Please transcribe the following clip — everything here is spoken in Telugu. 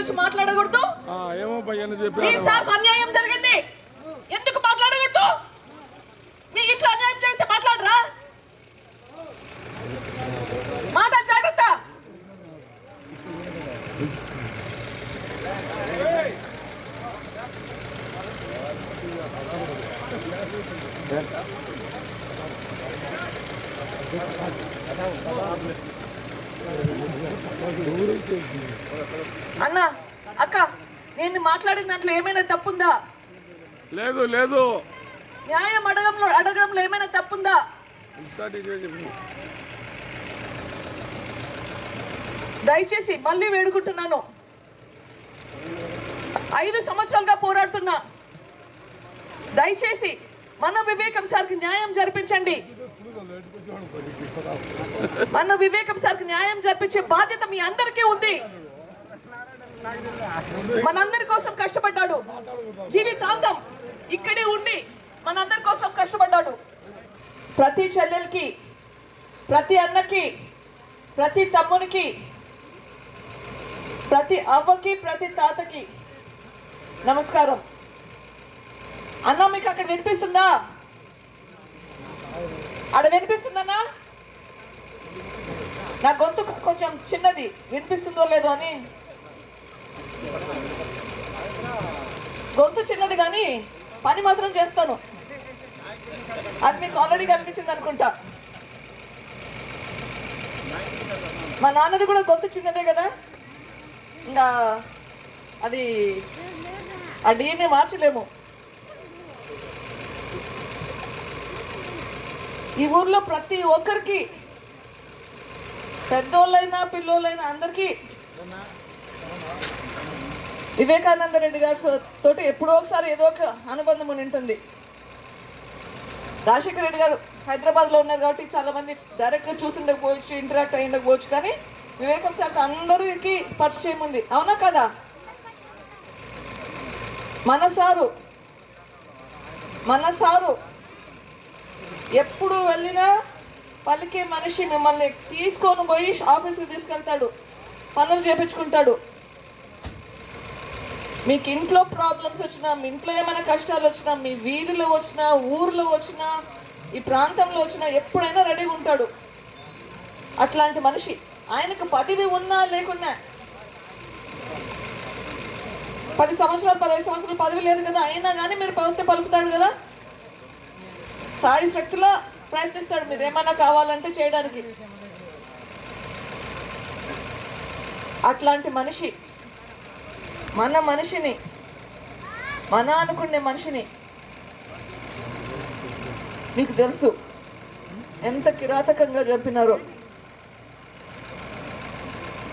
గురించి మాట్లాడకూడదు? ఏమో భయ్యని మీ చెప్పారు సార్ అన్యాయం జరిగింది. ఎందుకు మాట్లాడకూడదు? మీ ఇంట్లో అన్యాయం జరిగితే మాట్లాడరా? మాట జాగ్రత్త. అన్న అక్క నేను మాట్లాడిన దాంట్లో ఏమైనా తప్పుందా? లేదు లేదు. న్యాయం అడగంలో అడగడంలో ఏమైనా తప్పుందా. దయచేసి మళ్ళీ వేడుకుంటున్నాను. ఐదు సంవత్సరాలుగా పోరాడుతున్నా. దయచేసి మన వివేకం సార్కి న్యాయం జరిపించండి. మన వివేకం సార్కి న్యాయం జరిపించే బాధ్యత మీ అందరికీ ఉంది. మనందరి కోసం కష్టపడ్డాడు. జీవితాంతం ఇక్కడే ఉండి మనందరి కోసం కష్టపడ్డాడు. ప్రతి చెల్లెలకి ప్రతి అన్నకి ప్రతి తమ్మునికి ప్రతి అవ్వకి ప్రతి తాతకి నమస్కారం. అన్న మీకు అక్కడ వినిపిస్తుందా? ఆడ వినిపిస్తుందన్నా? నా గొంతు కొంచెం చిన్నది. వినిపిస్తుందో లేదో అని. గొంతు చిన్నది కానీ పని మాత్రం చేస్తాను. అది మీకు ఆల్రెడీ కనిపించింది అనుకుంటా. మా నాన్నది కూడా గొంతు చిన్నదే కదా? ఇంకా అది ఆ డిఎన్ఏ మార్చలేము. ఈ ఊర్లో ప్రతి ఒక్కరికి పెద్దోళ్ళైనా పిల్లోళ్ళైనా అందరికీ వివేకానంద రెడ్డి గారి తోటి ఎప్పుడో ఒకసారి ఏదో ఒక అనుబంధం ఉండి ఉంటుంది. రాజశేఖర రెడ్డి గారు హైదరాబాద్లో ఉన్నారు కాబట్టి చాలా మంది చూసిండకపోవచ్చు ఇంటరాక్ట్ అయ్యిండకపోవచ్చు కానీ వివేకం శాఖ అందరికి పరిచయం ఉంది. అవునా కదా? మన సారు మన సారు ఎప్పుడు వెళ్ళినా పలికే మనిషి మిమ్మల్ని తీసుకొని పోయి ఆఫీస్కి తీసుకెళ్తాడు. పనులు చేపించుకుంటాడు. మీకు ఇంట్లో ప్రాబ్లమ్స్ వచ్చినా మీ ఇంట్లో ఏమైనా కష్టాలు వచ్చినా మీ వీధిలో వచ్చినా ఊర్లో వచ్చినా ఈ ప్రాంతంలో వచ్చినా ఎప్పుడైనా రెడీగా ఉంటాడు. అట్లాంటి మనిషి ఆయనకు పదవి ఉన్నా లేకున్నా పది సంవత్సరాలు పదహైదు సంవత్సరాలు పదవి లేదు కదా అయినా కానీ మీరు పవిత్ర పలుకుతాడు కదా? సాయి శక్తిలో ప్రయత్నిస్తాడు. మీరు ఏమైనా కావాలంటే చేయడానికి. అట్లాంటి మనిషి మన మనిషిని మన అనుకునే మనిషిని మీకు తెలుసు. ఎంత కిరాతకంగా చంపినారో